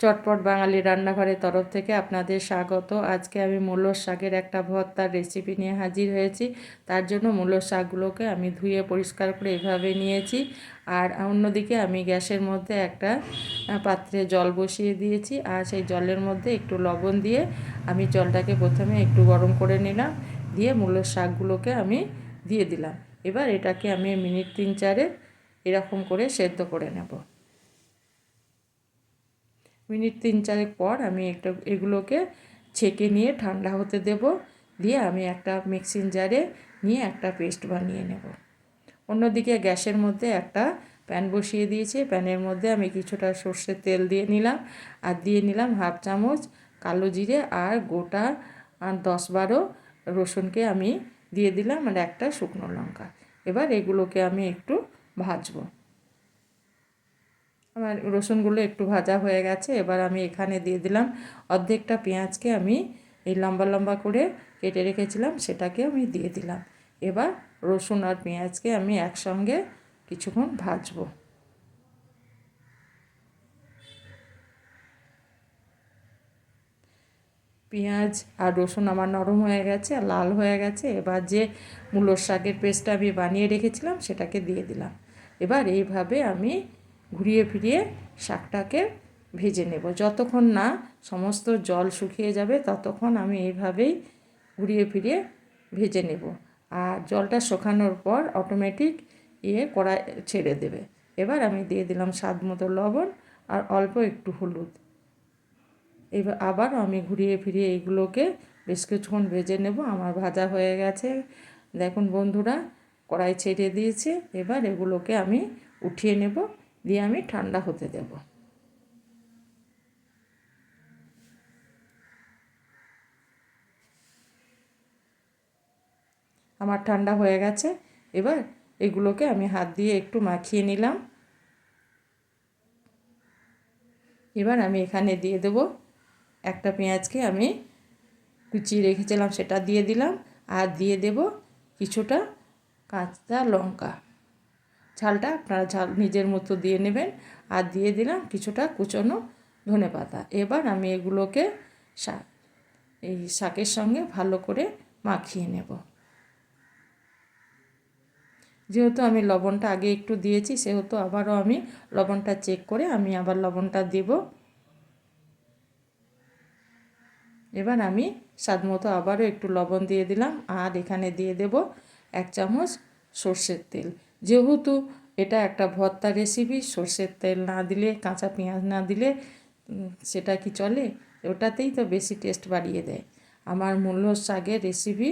চটপট বাঙালি রান্নাঘরের তরফ থেকে আপনাদের স্বাগত। আজকে আমি মূলোর শাকের একটা ভর্তার রেসিপি নিয়ে হাজির হয়েছি। তার জন্য মূলোর শাকগুলোকে আমি ধুয়ে পরিষ্কার করে এভাবে নিয়েছি। আর অন্যদিকে আমি গ্যাসের মধ্যে একটা পাত্রে জল বসিয়ে দিয়েছি। আর সেই জলের মধ্যে একটু লবণ দিয়ে আমি জলটাকে প্রথমে একটু গরম করে নিলাম। দিয়ে মূলোর শাকগুলোকে আমি দিয়ে দিলাম। এবার এটাকে আমি মিনিট তিন চারে এরকম করে সেদ্ধ করে নেব। মিনিট তিন চারেক পর আমি একটা, এগুলোকে ছেঁকে নিয়ে ঠান্ডা হতে দেব। দিয়ে আমি একটা মিক্সিং জারে নিয়ে একটা পেস্ট বানিয়ে নেব। অন্যদিকে গ্যাসের মধ্যে একটা প্যান বসিয়ে দিয়েছি। প্যানের মধ্যে আমি কিছুটা সর্ষের তেল দিয়ে নিলাম। আর দিয়ে নিলাম হাফ চামচ কালো জিরে আর গোটা আর দশ বারো রসুনকে আমি দিয়ে দিলাম আর একটা শুকনো লঙ্কা। এবার এগুলোকে আমি একটু ভাজবো। আমার রসুনগুলো একটু ভাজা হয়ে গেছে, এবার আমি এখানে দিয়ে দিলাম অর্ধেকটা পেঁয়াজকে আমি এই লম্বা লম্বা করে কেটে রেখেছিলাম সেটাকে আমি দিয়ে দিলাম। এবার রসুন আর পেঁয়াজকে আমি একসঙ্গে কিছুক্ষণ ভাজবো। পেঁয়াজ আর রসুন আমার নরম হয়ে গেছে আর লাল হয়ে গেছে, এবার যে মূলোর শাকের পেস্টটা আমি বানিয়ে রেখেছিলাম, সেটাকে দিয়ে দিলাম। এবার এইভাবে আমি ঘুরিয়ে ফিরিয়ে শাকটাকে ভেজে নেব। যতক্ষণ না সমস্ত জল শুকিয়ে যাবে, ততক্ষণ আমি এইভাবেই ঘুরিয়ে ফিরিয়ে ভেজে নেব। আর জলটা শুকানোর পর অটোমেটিক ইয়ে কড়াই ছেড়ে দেবে। এবার আমি দিয়ে দিলাম স্বাদ মতো লবণ আর অল্প একটু হলুদ। এবার আবার আমি ঘুরিয়ে ফিরিয়ে এগুলোকে বেশ কিছুক্ষণ ভেজে নেব। আমার ভাজা হয়ে গেছে। দেখুন বন্ধুরা, কড়াই ছেড়ে দিয়েছে। এবার এগুলোকে আমি উঠিয়ে নেব। দিয়ে আমি ঠান্ডা হতে দেব। আমার ঠান্ডা হয়ে গেছে। এবার এগুলোকে আমি হাত দিয়ে একটু মাখিয়ে নিলাম। এবার আমি এখানে দিয়ে দেব। একটা পেঁয়াজকে আমি কুচিয়ে রেখেছিলাম, সেটা দিয়ে দিলাম। আর দিয়ে দেব কিছুটা কাঁচা লঙ্কা। ঝালটা আপনারা ঝাল নিজের মতো দিয়ে নেবেন। আর দিয়ে দিলাম কিছুটা কুচনো ধনে পাতা। এবার আমি এগুলোকে শাক এই শাকের সঙ্গে ভালো করে মাখিয়ে নেব। যেহেতু আমি লবণটা আগে একটু দিয়েছি, সেহেতু আবারও আমি লবণটা চেক করে আমি আবার লবণটা দেব। এবার আমি স্বাদ মতো আবারও একটু লবণ দিয়ে দিলাম। আর এখানে দিয়ে দেব এক চামচ সর্ষের তেল। যেহেতু এটা একটা ভর্তা রেসিপি সর্ষের তেল না দিলে, কাঁচা পেঁয়াজ না দিলে সেটা কি চলে? ওটাতেই তো বেশি টেস্ট বাড়িয়ে দেয়। আমার মূল্য শাগের রেসিপি